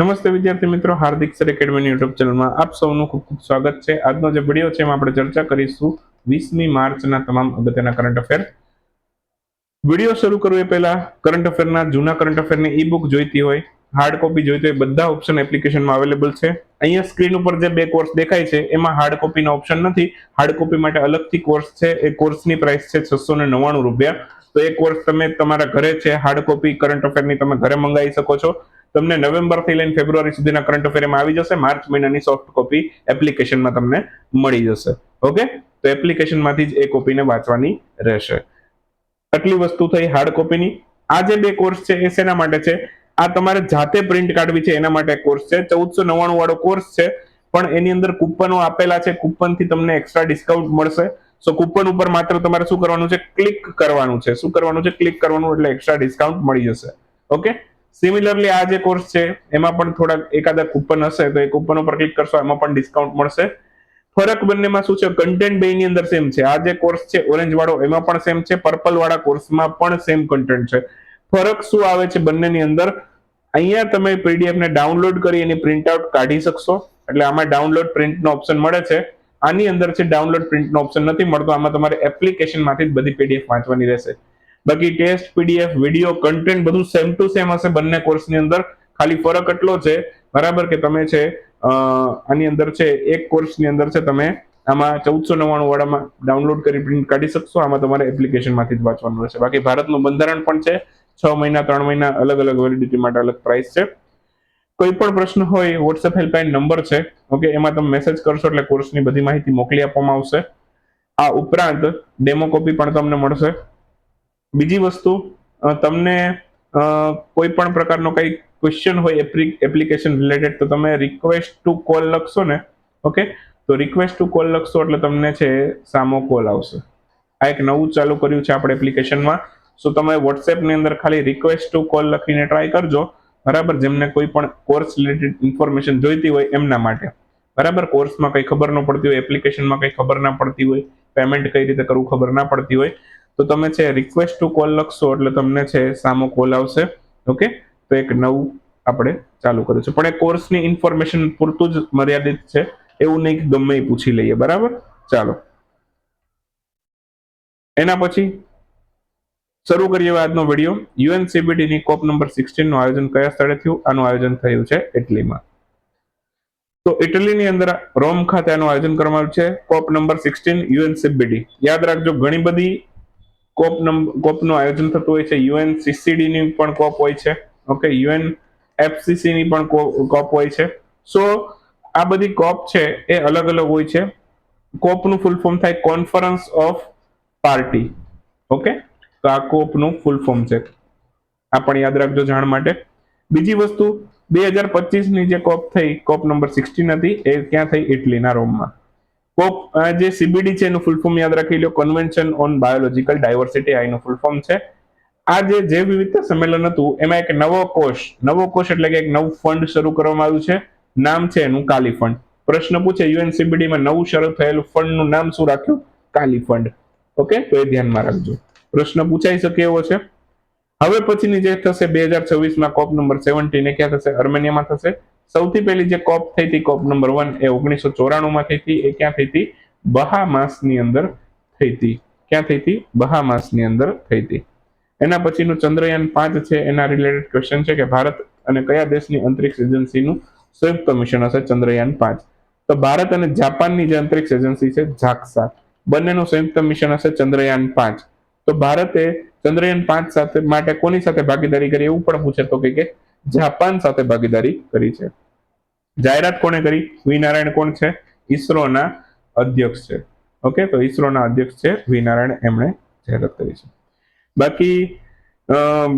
નમસ્તે વિદ્યાર્થી મિત્રો, હાર્દિક સર એકેડમીની યુટ્યુબ ચેનલમાં આપ સૌનું ખૂબ ખૂબ સ્વાગત છે. આજનો જે વીડિયો છે એમાં આપણે ચર્ચા કરીશું વીસમી માર્ચના તમામ અગત્યના કરંટ અફેર વીડિયો શરૂ કરવું એ પહેલા કરંટ અફેરના જૂના કરંટ અફેરની ઈ બુક જોઈતી હોય હાર્ડ કોપી જોઈતી હોય, બધા ઓપ્શન એપ્લિકેશનમાં અવેલેબલ છે. અહીંયા સ્ક્રીન ઉપર જે બે કોર્સ દેખાય છે, એમાં હાર્ડ કોપીનો ઓપ્શન નથી. હાર્ડ કોપી માટે અલગથી કોર્સ છે, એ કોર્સની પ્રાઇસ છે છસો ને નવ્વાણું રૂપિયા. તો એ કોર્સ તમે તમારા ઘરે છે હાર્ડ કોપી કરંટ અફેરની તમે ઘરે મંગાવી શકો છો. તમને નવેમ્બરથી લઈને ફેબ્રુઆરી સુધીના કરંટ અફેરમાં આવી જશે. માર્ચ મહિનાની સોફ્ટ કોપી એપ્લિકેશનમાં તમને મળી જશે. ઓકે તો એપ્લિકેશનમાંથી જ એ કોપીને વાંચવાની રહેશે. આટલી વસ્તુ થઈ હાર્ડ કોપીની આ જે બે કોર્સ છે, એ શેના માટે છે? આ તમારે જાતે પ્રિન્ટ કાઢવી છે, એના માટે કોર્સ છે. ચૌદસો નવ્વાણું વાળો કોર્સ છે, પણ એની અંદર કૂપનો આપેલા છે. કૂપનથી તમને એક્સ્ટ્રા ડિસ્કાઉન્ટ મળશે. સો કૂપન ઉપર માત્ર તમારે શું કરવાનું છે? ક્લિક કરવાનું છે. શું કરવાનું છે? ક્લિક કરવાનું એટલે એક્સ્ટ્રા ડિસ્કાઉન્ટ મળી જશે. ઓકે સિમિલરલી આ જે કોર્સ છે, એમાં પણ થોડાક એકાદા કૂપન હશે, તો એ કૂપન ઉપર ક્લિક કરશો, એમાં પણ ડિસ્કાઉન્ટ મળશે. ફરક બંનેમાં શું છે? કન્ટેન્ટ બેની અંદર સેમ છે. આ જે કોર્સ છે ઓરેન્જ વાળો, એમાં પણ સેમ છે. પર્પલ વાળા કોર્સમાં પણ સેમ કન્ટેન્ટ છે. ફરક શું આવે છે બંનેની અંદર? અહીંયા તમે પીડીએફ ને ડાઉનલોડ કરી એની પ્રિન્ટ આઉટ કાઢી શકશો. એટલે આમાં ડાઉનલોડ પ્રિન્ટનો ઓપ્શન મળે છે. આની અંદર છે ડાઉનલોડ પ્રિન્ટનો ઓપ્શન નથી મળતો. આમાં તમારે એપ્લિકેશનમાંથી જ બધી પીડીએફ વાંચવાની રહેશે. બાકી ટેસ્ટ પીડીએફ વીડિયો કન્ટેન્ટ બધું સેમ ટુ સેમ હશે બંને કોર્સની અંદર. ખાલી ફરક એટલો છે, બરાબર, કે તમે છે આની અંદર છે, એક કોર્સની અંદર છે, તમે આમાં ચૌદસો નવ્વાણું વાળામાં ડાઉનલોડ કરી પ્રિન્ટ કાઢી શકશો. આમાં તમારે એપ્લિકેશનમાંથી જ વાંચવાનું રહેશે. બાકી ભારતનું બંધારણ પણ છે, છ મહિના, ત્રણ મહિના અલગ અલગ વેલિડિટી માટે અલગ પ્રાઇસ છે. કોઈ પણ પ્રશ્ન હોય વોટ્સએપ હેલ્પલાઇન નંબર છે, ઓકે, એમાં તમે મેસેજ કરશો એટલે કોર્સની બધી માહિતી મોકલી આપવામાં આવશે. આ ઉપરાંત ડેમો કોપી પણ તમને મળશે. બીજી વસ્તુ તમને કોઈ પણ પ્રકારનો કઈ ક્વેશ્ચન હોય એપ્લિકેશન રિલેટેડ તો તમે રિક્વેસ્ટ ટુ કોલ લખશો ને ઓકે તો રિક્વેસ્ટ ટુ કોલ લખશો એટલે તમને છે સામો કોલ આવશે. આ એક નવું ચાલુ કર્યું છે આપણે એપ્લિકેશનમાં સો તમે વોટ્સએપની અંદર ખાલી રિક્વેસ્ટ ટુ કોલ લખીને ટ્રાય કરજો. બરાબર? જેમને કોઈ પણ કોર્સ રિલેટેડ ઇન્ફોર્મેશન જોઈતી હોય એમના માટે. બરાબર? કોર્સમાં કંઈ ખબર ન પડતી હોય એપ્લિકેશનમાં કંઈ ખબર ના પડતી હોય પેમેન્ટ કઈ રીતે કરવું ખબર ના પડતી હોય. તો તમે છે રિક્વેસ્ટ ટુ કોલ લખશો એટલે તમને છે, સામો કોલ આવશે. ઓકે તો એક નવું આપણે ચાલુ કર્યું છે. પણ એ કોર્સની ઇન્ફોર્મેશન પૂરતું જ મર્યાદિત છે. એવું નહીં કે ગમે પૂછી લઈએ. બરાબર? ચાલો. એના પછી શરૂ કરીએ આજનો વીડિયો યુએનસીબીટી ની કોપ નંબર સિક્સટીનનું આયોજન કયા સ્થળે થયું? આનું આયોજન થયું છે ઇટલીમાં. તો ઇટલીની અંદર રોમ ખાતે આનું આયોજન કરવામાં આવ્યું છે. કોપ નંબર સિક્સટીન યુએનસીબીટી યાદ રાખજો, ઘણી બધી કોપ નંબર કોપનું આયોજન થતું હોય છે. યુએન સીસીડી ની પણ કોપ હોય છે. ઓકે, યુએન એફસીસી ની પણ કોપ હોય છે. સો, આ બધી કોપ છે એ અલગ અલગ હોય છે. કોપનું ફૂલ ફોર્મ થાય કોન્ફરન્સ ઓફ પાર્ટી. ઓકે, તો આ કોપનું ફૂલ ફોર્મ છે. આ પણ યાદ રાખજો જાણ માટે. બીજી વસ્તુ, બે હજારની જે કોપ થઈ, કોપ નંબર સિક્સટીન હતી, એ ક્યાં થઈ? ઇટલીના રોમમાં. કોપ જે સીબીડી છે એનું ફૂલ ફોર્મ યાદ રાખી લો. કન્વેન્શન ઓન બાયોલોજીકલ ડાયવર્સિટી આ એનું ફૂલ ફોર્મ છે. આ જે જૈવ વિવિધતા સંમેલન હતું, એમાં એક નવો કોષ નવો કોષ એટલે કે એક નવું ફંડ શરૂ કરવામાં આવ્યું છે. નામ છે એનું કાલી ફંડ પ્રશ્ન પૂછે યુએનસીબીડી માં નવું શરૂ થયેલું ફંડનું નામ શું રાખ્યું? કાલી ફંડ ઓકે તો એ ધ્યાનમાં રાખજો. પ્રશ્ન પૂછાઈ શકે એવો છે. હવે પછીની જે થશે, બે હજાર છવ્વીસમાં કોપ નંબર સેવન્ટીન એ ક્યાં થશે? અર્મેનિયામાં થશે. સૌથી પહેલી જે કોપ થઈ હતી, કોપ નંબર વન એ ઓગણીસો ચોરાણું માં થઈ હતી. એ ક્યાં થઈ હતી? બહામાસની અંદર થઈ હતી. ક્યાં થઈ હતી? બહામાસની અંદર થઈ હતી. એના પછીનું ચંદ્રયાન પાંચ છે, એના રિલેટેડ ક્વેશ્ચન છે કે ભારત અને કયા દેશની અંતરિક્ષ એજન્સીનું સંયુક્ત મિશન હશે? ચંદ્રયાન પાંચ. તો ભારત અને જાપાનની જે અંતરિક્ષ એજન્સી છે જાક્સા બંનેનું સંયુક્ત મિશન હશે ચંદ્રયાન પાંચ. તો ભારતે ચંદ્રયાન પાંચ સાથે માટે કોની સાથે ભાગીદારી કરી? એવું પણ પૂછે તો કે જાપાન સાથે ભાગીદારી કરી છે. જાહેરાત કોણે કરી? વી નારાયણ કોણ છે? ઈસરોના અધ્યક્ષ છે. ઓકે, તો ઈસરોના અધ્યક્ષ છે વી નારાયણ, એમણે જાહેરાત કરી છે. બાકી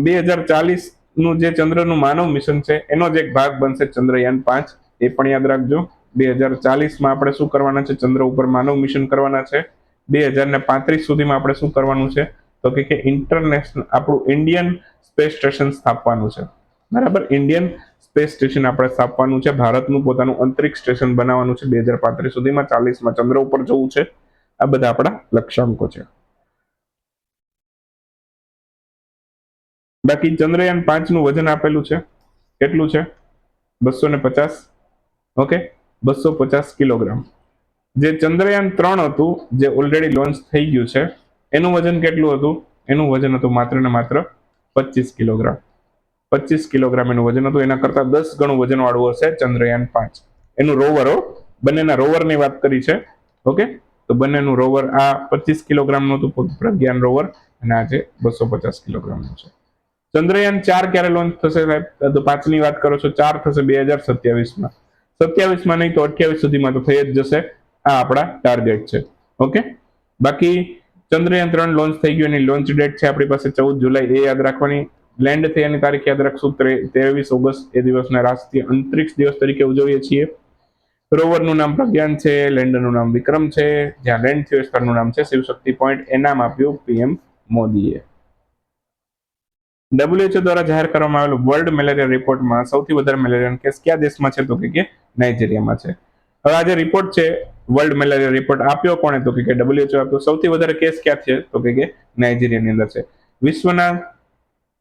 બે હજાર ચાલીસનું જે ચંદ્રનું માનવ મિશન છે, એનો જ એક ભાગ બનશે ચંદ્રયાન પાંચ. એ પણ યાદ રાખજો. બે હજાર ચાલીસમાં આપણે શું કરવાના છે? ચંદ્ર ઉપર માનવ મિશન કરવાના છે. બે હજાર ને પાંત્રીસ સુધીમાં આપણે શું કરવાનું છે? તો કે ઇન્ટરનેશનલ આપણું ઇન્ડિયન સ્પેસ સ્ટેશન સ્થાપવાનું છે. બરાબર. ઇન્ડિયન સ્પેસ સ્ટેશન આપણે સ્થાપવાનું છે. ભારતનું પોતાનું અંતરિક્ષ સ્ટેશન બનાવવાનું છે. બે હજાર પાંત્રીસ સુધીમાં ચાલીસમાં ચંદ્ર ઉપર જવું છે. આ બધા આપણા લક્ષ્યાંકો છે. બાકી ચંદ્રયાન પાંચનું વજન આપેલું છે. કેટલું છે? બસો ને પચાસ. ઓકે. બસો પચાસ કિલોગ્રામ. જે ચંદ્રયાન ત્રણ હતું, જે ઓલરેડી લોન્ચ થઈ ગયું છે, એનું વજન કેટલું હતું? એનું વજન હતું માત્ર ને માત્ર પચીસ કિલોગ્રામ. પચીસ કિલોગ્રામ એનું વજન હતું. એના કરતા દસ ગણું વજન વાળું હશે ચંદ્રયાન પાંચ. એનું રોવરો બંનેના રોવરની વાત કરી છે. ઓકે? તો બંનેનું રોવર આ પચીસ કિલોગ્રામનું હતું પ્રજ્ઞાન રોવર, અને આ છે બસો પચાસ કિલોગ્રામનું છે. ચંદ્રયાન ચાર ક્યારે લોન્ચ થશે સાહેબ? પાંચની વાત કરો છો, ચાર થશે બે હજાર સત્યાવીસમાં. સત્યાવીસમાં નહીં તો અઠ્યાવીસ સુધીમાં તો થઈ જ જશે આ આપણા ટાર્ગેટ છે. ઓકે? બાકી ચંદ્રયાન ત્રણ લોન્ચ થઈ ગયું, એની લોન્ચ ડેટ છે આપણી પાસે ચૌદ જુલાઈ. એ યાદ રાખવાની લેન્ડ થયાની તારીખ યાદ રાખશું ત્રેવીસ ઓગસ્ટ એ દિવસને રાષ્ટ્રીય અંતરિક્ષ દિવસ તરીકે ઉજવીએ છીએ. રોવરનું નામ પ્રજ્ઞાન છે લેન્ડરનું નામ વિક્રમ છે, જ્યાં લેન્ડ થયું સ્થળનું નામ છે, શિવશક્તિ પોઈન્ટ એ નામ આપ્યું પીએમ મોદીએ. ડબ્લ્યુએચઓ દ્વારા જાહેર કરવામાં આવેલું વર્લ્ડ મેલેરિયા રિપોર્ટમાં સૌથી વધારે મેલેરિયાનો કેસ કયા દેશમાં છે તો કે નાઇજીરિયામાં છે. હવે આ જે રિપોર્ટ છે વર્લ્ડ મેલેરિયા રિપોર્ટ આપ્યો કોણે તો કે ડબ્લ્યુએચઓ આપ્યો. સૌથી વધારે કેસ ક્યાં છે તો કે નાઇજીરિયાની અંદર છે. વિશ્વના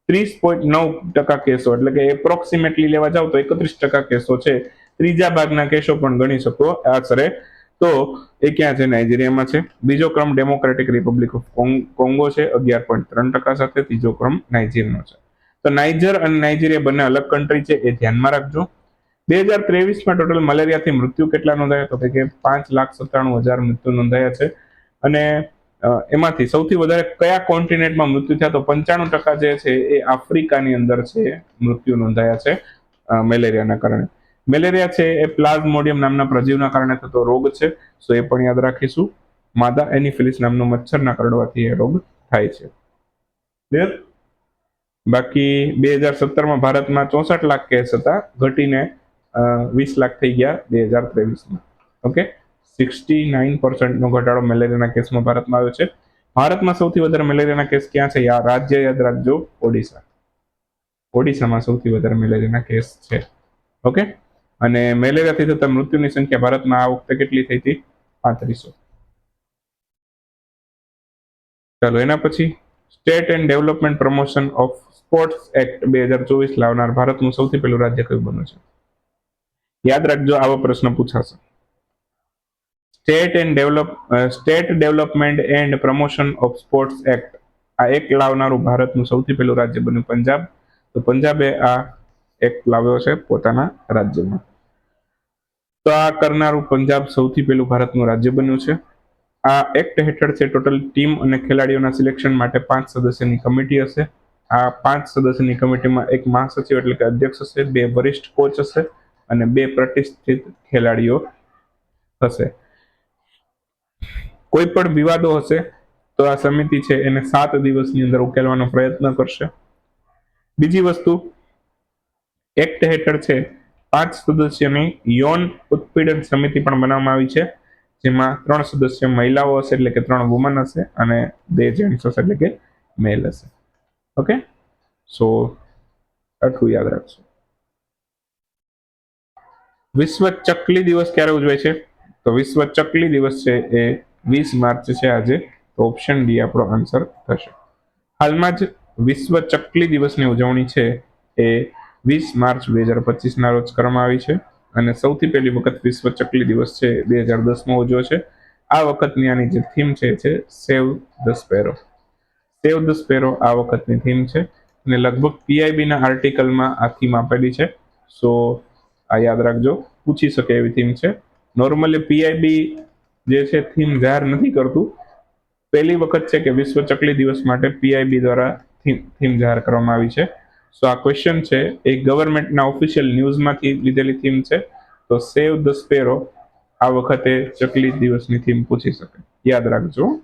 ત્રીસ પોઈન્ટ નવ ટકા કેસો, એટલે કે એપ્રોક્સિમેટલી લેવા જાવ તો એકત્રીસ ટકા કેસો છે. ત્રીજા ભાગના કેસો પણ ગણી શકો આશરે તો એ ક્યાં છે? નાઇજીરિયામાં છે. બીજો ક્રમ ડેમોક્રેટિક રિપબ્લિક ઓફ કોંગો છે, અગિયાર પોઈન્ટ ત્રણ ટકા સાથે. ત્રીજો ક્રમ નાઇજીરિયાનો છે. તો નાઇજર અને નાઇજીરિયા બંને અલગ કન્ટ્રી છે, એ ધ્યાનમાં રાખજો. બે હજાર ત્રેવીસમાં ટોટલ મલેરિયાથી મૃત્યુ કેટલા નોંધાયા? તો કે પાંચ લાખ સત્તાણું હજાર મૃત્યુ નોંધાયા છે. અને એમાંથી સૌથી વધારે કયા કોન્ટિનેન્ટમાં મૃત્યુ થયા? તો પંચાણું ટકા જે છે એ આફ્રિકાની અંદર છે, મૃત્યુ નોંધાયા છે મેલેરિયાના કારણે. મેલેરિયા છે એ પ્લાઝમોડિયમ નામના પ્રજીવના કારણે થતો રોગ છે, સો એ પણ યાદ રાખીશું. માદા એનિફિલિસ નામનો મચ્છરના કરડવાથી એ રોગ થાય છે. ક્લિયર બાકી બે હજાર સત્તરમાં ભારતમાં ચોસઠ લાખ કેસ હતા, ઘટીને વીસ લાખ થઈ ગયા બે હજાર ત્રેવીસમાં. ઓકે સિક્સટી નાઇન પર્સન્ટનો ઘટાડો મેલેરિયાના કેસમાં ભારતમાં આવ્યો છે. ભારતમાં સૌથી વધારે મેલેરિયાના કેસ ક્યાં છે? યાર રાજ્ય યાદ રાખજો, ઓડિશા. ઓડિશામાં સૌથી વધારે મેલેરિયાના કેસ છે. ઓકે? અને મેલેરિયાથી થતા મૃત્યુની સંખ્યા ભારતમાં આ વખતે કેટલી થઈ હતી? પાંત્રીસો. ચાલો, એના પછી state and development promotion of sports act બે હજાર ચોવીસ લાવનાર ભારતનું સૌથી પહેલું રાજ્ય કયું બન્યું છે? યાદ રાખજો, આવો પ્રશ્ન પૂછાશે. State and develop state development and promotion of sports act. આ એક લાવનારું ભારતનું સૌથી પહેલું રાજ્ય બન્યું પંજાબ. તો પંજાબે આ એક્ટ લાવ્યો છે પોતાના રાજ્યમાં. તો આ કરનારું પંજાબ સૌથી પહેલું ભારતનું રાજ્ય બન્યું છે. આ એક્ટ હેઠળ છે ટોટલ ટીમ અને ખેલાડીઓના સિલેક્શન માટે પાંચ સદસ્યની કમિટી હશે. આ પાંચ સદસ્યની કમિટીમાં એક મહાસચિવ એટલે કે અધ્યક્ષ હશે, બે વરિષ્ઠ કોચ હશે અને બે પ્રતિષ્ઠિત ખેલાડીઓ હશે. કોઈ પણ વિવાદો હશે, તો આ સમિતિ છે એને સાત દિવસની અંદર ઉકેલવાનો પ્રયત્ન કરશે. બીજી વસ્તુ, એક્ટ હેઠળ છે પાંચ સદસ્યની યૌન ઉત્પીડન સમિતિ પણ બનાવવામાં આવી છે, જેમાં ત્રણ સદસ્ય મહિલાઓ હશે, એટલે કે ત્રણ વુમન હશે અને બે જેન્ટ્સ હશે, એટલે કે મેલ હશે. ઓકે સો આટલું યાદ રાખશો વિશ્વ ચકલી દિવસ ક્યારે ઉજવાય છે? તો વિશ્વ ચકલી દિવસ છે એ વીસ માર્ચ છે આજે, તો ઓપ્શન ડી આપણો આન્સર થશે. હાલમાં જ વિશ્વ ચકલી દિવસની ઉજવણી છે એ વીસ માર્ચ બે હજાર પચીસના રોજ કરવામાં આવી છે અને સૌથી પહેલી વખત વિશ્વ ચકલી દિવસ છે બે હજાર દસમાં ઉજવ્યો છે. આ વખતની આની જે થીમ છે છે save the sparrow save the sparrow આ વખતની થીમ છે અને લગભગ પીઆઈબીના આર્ટિકલમાં આ થીમ આપેલી છે. સો આ યાદ રાખજો, પૂછી શકે એવી થીમ છે. નોર્મલી પીઆઈબી જે છે થીમ જાહેર નથી કરતું. પહેલી વખત છે કે વિશ્વ ચકલી દિવસ માટે પીઆઈબી દ્વારા થીમ થીમ જાહેર કરવામાં આવી છે. સો આ ક્વેશ્ચન છે, એ ગવર્મેન્ટના ઓફિશિયલ ન્યૂઝમાંથી લીધેલી થીમ છે. તો સેવ ધ સ્પેરો આ વખતે ચકલી દિવસની થીમ પૂછી શકે. યાદ રાખજો.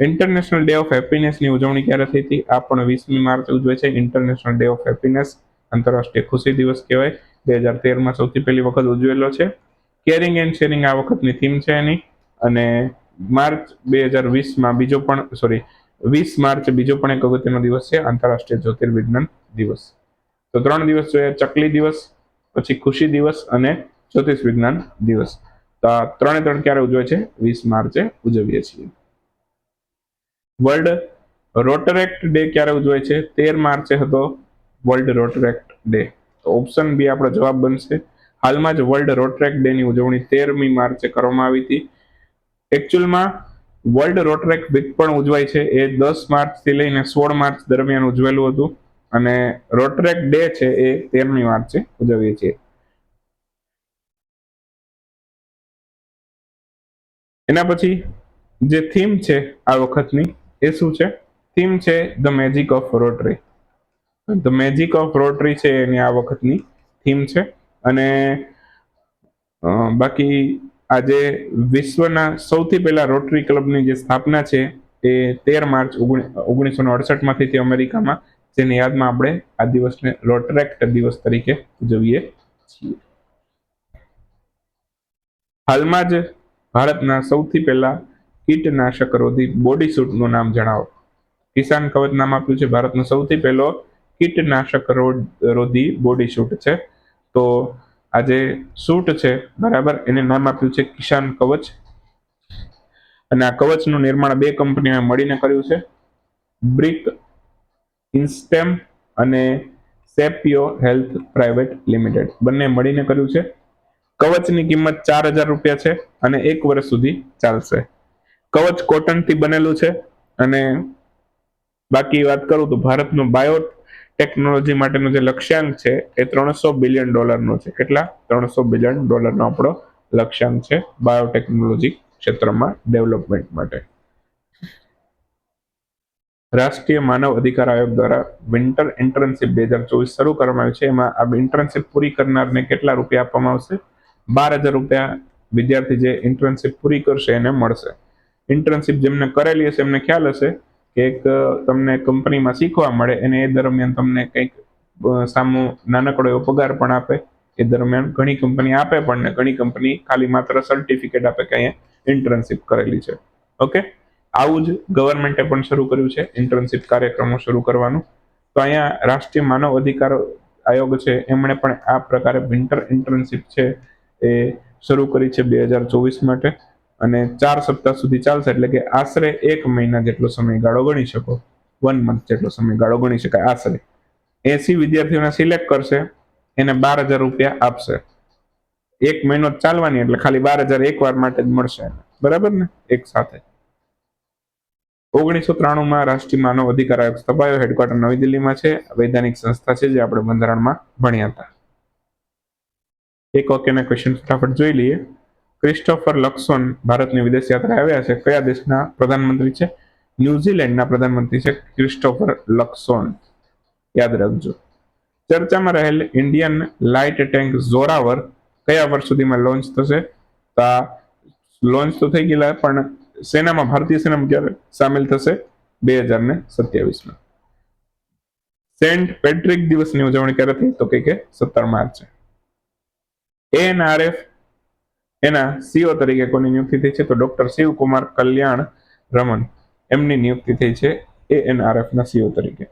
ઇન્ટરનેશનલ ડે ઓફ હેપીનેસની ઉજવણી ક્યારે થઈ હતી? આ પણ વીસમી માર્ચ ઉજવે છે. ઇન્ટરનેશનલ ડે ઓફ હેપીનેસ આંતરરાષ્ટ્રીય ખુશી દિવસ કહેવાય. બે હજાર તેરમાં સૌથી પહેલી વખત ઉજવેલો છે. કેરિંગ એન્ડ શેરિંગ આ વખતની થીમ છે એની. અને માર્ચ બે હજાર વીસમાં બીજો પણ સોરી વીસ માર્ચ બીજો પણ એક અગત્યનો દિવસ છે, આંતરરાષ્ટ્રીય જ્યોતિર્વિજ્ઞાન દિવસ. તો ત્રણ દિવસ જોઈએ ચકલી દિવસ, પછી ખુશી દિવસ અને જ્યોતિષ વિજ્ઞાન દિવસ. તો આ ત્રણે ત્રણ ક્યારે ઉજવે છે? વીસ માર્ચે ઉજવીએ છીએ. વર્લ્ડ રોટરેક્ટ ડે ક્યારે ઉજવાય છે? તેર માર્ચે હતો વર્લ્ડ રોટરેક્ટ ડે. તો ઓપ્શન બી આપણો જવાબ બનશે. હાલમાં જ વર્લ્ડ રોટ્રેક ડે ની ઉજવણી તેરમી માર્ચે કરવામાં આવી હતી. એકચ્યુઅલમાં વર્લ્ડ રોટ્રેક વીક પણ ઉજવાય છે. એ દસ માર્ચથી લઈને સોળ માર્ચ દરમિયાન ઉજવેલું હતું અને રોટ્રેક ડે છે એ તેરમી માર્ચે ઉજવીએ છીએ. એના પછી જે થીમ છે આ વખતની એ શું છે? થીમ છે the magic of Rotary the magic of Rotary છે એની આ વખતની થીમ છે. અને બાકી આજે વિશ્વના સૌથી પહેલા રોટરી ક્લબની જે સ્થાપના છે એ તેર માર્ચ ઓગણીસો ને અડસઠમાં થઈ હતી અમેરિકામાં. જેની યાદમાં આપણે આ દિવસને રોટરેક્ટ દિવસ તરીકે ઉજવીએ છીએ. હાલમાં જ ભારતના સૌથી પહેલા કીટનાશક રોધી બોડી સૂટનું નામ જણાવો. કિસાન કવચ નામ આપ્યું છે. ભારતનો સૌથી પહેલો કીટનાશક રોધી બોડી સૂટ છે. તો આ જે સૂટ છે, બરાબર? એને નામ આપ્યું છે કિસાન કવચ. અને આ કવચનું નિર્માણ બે કંપનીઓએ મળીને કર્યું છે. બ્રિક, ઇન્સ્ટેમ અને સેપિયો હેલ્થ પ્રાઇવેટ લિમિટેડ. બંને મળીને કર્યું છે. કવચની કિંમત ચાર હજાર રૂપિયા છે અને એક વર્ષ સુધી ચાલશે. કવચ કોટનથી બનેલું છે અને બાકી વાત કરું તો ભારતનું બાયો ટેકનોલોજી માટેનો જે લક્ષ્યાંક છે, એ ત્રણસો બિલિયન ડોલરનો છે. કેટલા? ત્રણસો બિલિયન ડોલરનો આપણો લક્ષ્યાંક છે બાયોટેકનોલોજી ક્ષેત્રમાં ડેવલપમેન્ટ માટે. રાષ્ટ્રીય માનવ અધિકાર આયોગ દ્વારા વિન્ટર ઇન્ટર્નશીપ બે હજાર ચોવીસ શરૂ કરવામાં આવ્યું છે. એમાં આ ઇન્ટર્નશીપ પૂરી કરનારને કેટલા રૂપિયા આપવામાં આવશે? બાર હજાર રૂપિયા વિદ્યાર્થી જે ઇન્ટર્નશીપ પૂરી કરશે એને મળશે. ઇન્ટર્નશીપ જેમને કરેલી હશે એમને ખ્યાલ હશે. એક તમને કંપનીમાં શીખવા મળે અને એ દરમિયાન તમને કંઈક સામો નાનકડો એવો પગાર પણ આપે. એ દરમિયાન ઘણી કંપની આપે પણ ને ઘણી કંપની ખાલી માત્ર સર્ટિફિકેટ આપે કે અહીંયા ઇન્ટર્નશીપ કરેલી છે. ઓકે આવું જ ગવર્મેન્ટે પણ શરૂ કર્યું છે ઇન્ટર્નશિપ કાર્યક્રમો શરૂ કરવાનું. તો અહીંયા રાષ્ટ્રીય માનવ અધિકાર આયોગ છે, એમણે પણ આ પ્રકારે વિન્ટર ઇન્ટર્નશિપ છે એ શરૂ કરી છે બે હજાર ચોવીસ માટે. અને ચાર સપ્તાહ સુધી ચાલશે એટલે કે આશરે એક મહિના જેટલો સમયગાળો ગણી શકો. વન મંથ જેટલો સમયગાળો ગણી શકાય આશરે. એસી વિદ્યાર્થીઓને સિલેક્ટ કરશે, એને બાર હજાર રૂપિયા આપશે. એક મહિનો ચાલવાની, એટલે ખાલી બાર હજાર એક વાર માટે જ મળશે. બરાબર ને? એક સાથે. ઓગણીસો ત્રાણુંમાં રાષ્ટ્રીય માનવ અધિકાર આયોગ સ્થપાયો. હેડક્વાર્ટર નવી દિલ્હીમાં છે. વૈધાનિક સંસ્થા છે જે આપણે બંધારણમાં ભણ્યા હતા. એક ઓકેના ક્વેશ્ચન ફટાફટ જોઈ લઈએ. ક્રિસ્ટોફર લક્સોન ભારતની વિદેશ યાત્રા આવ્યા છે. કયા દેશના પ્રધાનમંત્રી છે? ન્યુઝીલેન્ડના પ્રધાનમંત્રી છે ક્રિસ્ટોફર લક્સોન. યાદ રાખજો. ચર્ચામાં રહેલ ઇન્ડિયન લાઇટ ટેન્ક ઝોરાવર કયા વર્ષ સુધીમાં લોન્ચ થશે? તો લોન્ચ તો થઈ ગયેલા, પણ સેનામાં, ભારતીય સેનામાં ક્યારે સામેલ થશે? બે હજાર ને સત્યાવીસમાં. સેન્ટ પેટ્રિક દિવસની ઉજવણી ક્યારે થઈ? તો કે સત્તર માર્ચે. એએનઆરએફ એના સીઓ તરીકે કોની નિયુક્તિ થઈ છે તો ડોક્ટર શિવકુમાર કલ્યાણ રમન એમની નિયુક્તિ થઈ છે એએનઆરએફ ના સીઓ તરીકે.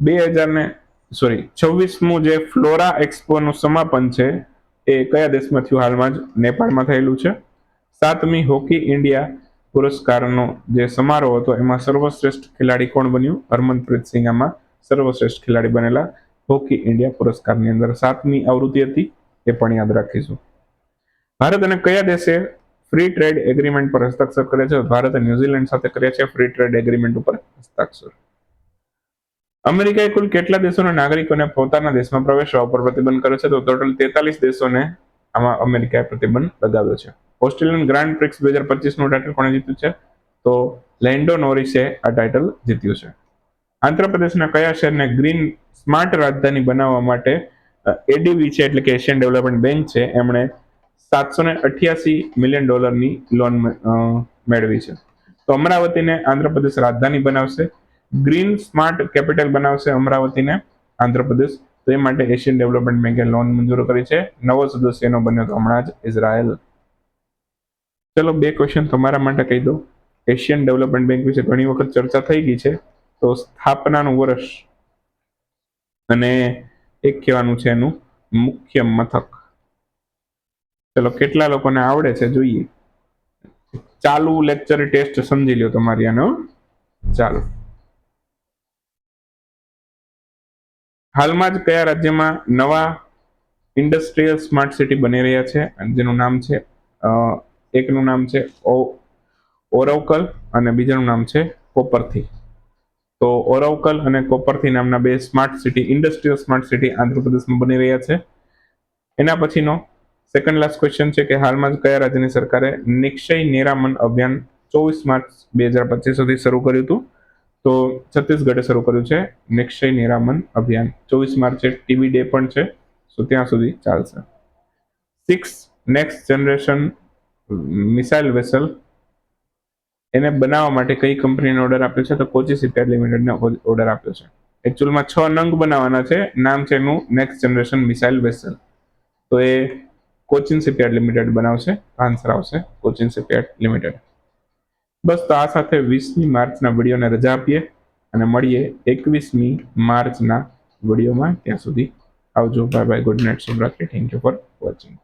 બે હજાર ને સોરી છવ્વીસમું જે ફ્લોરા એક્સપોનું સમાપન છે એ કયા દેશમાં થયું? હાલમાં જ નેપાળમાં થયેલું છે. સાતમી હોકી ઇન્ડિયા પુરસ્કારનો જે સમારોહ હતો એમાં સર્વશ્રેષ્ઠ ખેલાડી કોણ બન્યું? હરમનપ્રીત સિંહ આમાં સર્વશ્રેષ્ઠ ખેલાડી બનેલા હોકી ઇન્ડિયા પુરસ્કારની અંદર સાતમી આવૃત્તિ હતી. એ પણ યાદ રાખીશું. ભારત અને કયા દેશે ફ્રી ટ્રેડ એગ્રીમેન્ટ પર હસ્તાક્ષર કરે છે? ભારતે ન્યુઝીલેન્ડ સાથે કર્યા છે ફ્રી ટ્રેડ એગ્રીમેન્ટ ઉપર હસ્તાક્ષર. અમેરિકાએ કુલ કેટલા દેશોના નાગરિકોને પોતાના દેશમાં પ્રવેશવા ઉપર પ્રતિબંધ કર્યો છે? તો ટોટલ તેતાલીસ દેશોને આમાં અમેરિકાએ પ્રતિબંધ લગાવ્યો છે. ઓસ્ટ્રેલિયન ગ્રાન્ડ પ્રિક્સ બે હજાર પચીસનું ટાઇટલ કોણે જીત્યું છે? તો લેન્ડો નોરિસે આ ટાઇટલ જીત્યું છે. આંધ્રપ્રદેશના કયા શહેરને ગ્રીન સ્માર્ટ રાજધાની બનાવવા માટે એડીબી છે એટલે કે એશિયન ડેવલપમેન્ટ બેંક છે, એમણે સાતસો ને અઠ્યાસી મિલિયન ડોલરની લોન મેળવી છે. તો અમરાવતીને આંધ્રપ્રદેશ રાજધાની બનાવશે. ગ્રીન સ્માર્ટ કેપિટલ બનાવશે અમરાવતીને આંધ્રપ્રદેશ. તો એ માટે એશિયન ડેવલપમેન્ટ બેંકે લોન મંજૂર કરી છે. નવો સદસ્યનો બન્યો તો હમણાં જ ઇઝરાયલ ચલો, બે ક્વેશ્ચન તમારા માટે કહી દો એશિયન ડેવલપમેન્ટ બેંક વિશે ઘણી વખત ચર્ચા થઈ ગઈ છે. તો સ્થાપનાનું વર્ષ અને એક કહેવાનું છે એનું મુખ્ય મથક. ચલો, કેટલા લોકોને આવડે છે જોઈએ. ચાલુ લેક્ચર ટેસ્ટ સમજી લ્યો તમારી આનો ચાલો. હાલમાં જ કયા રાજ્યમાં નવા ઇન્ડસ્ટ્રીયલ સ્માર્ટ સિટી બની રહ્યા છે? જેનું નામ છે એકનું નામ છે ઓરવકલ અને બીજાનું નામ છે, કોપરથી. તો ઓરવકલ અને કોપરથી નામના બે smart city industrial smart city આંધ્રપ્રદેશમાં બની રહ્યા છે. એના પછીનો સેકન્ડ લાસ્ટ ક્વેશ્ચન છે કે હાલમાં કયા રાજ્યની સરકારે નિક્ષય નિરામન અભિયાન ચોવીસ માર્ચ બે હજાર પચીસ સુધી શરૂ કર્યું હતું? તો છત્તીસગઢે શરૂ કર્યું છે નિક્ષય નિરામન અભિયાન. ચોવીસ માર્ચે ટીબી ડે પણ છે સો ત્યાં સુધી ચાલશે. Six next generation missile vessel એને બનાવવા માટે કઈ કંપનીને ઓર્ડર આપ્યો છે? તો કોચી શિપયાર્ડ લિમિટેડને ઓર્ડર આપ્યો છે. એકચ્યુઅલમાં છ નંગ બનાવવાના છે. નામ છે એનું નેક્સ્ટ જનરેશન મિસાઇલ વેસલ તો એ કોચિન શિપયાર્ડ લિમિટેડ બનાવશે. આન્સર આવશે કોચિન શિપયાર્ડ લિમિટેડ. બસ તો આ સાથે વીસમી માર્ચના વિડીયોને રજા આપીએ અને મળીએ એકવીસમી માર્ચના વિડીયોમાં. ત્યાં સુધી આવજો. Bye bye. Good night. શુભરાત્રી. Thank you for watching.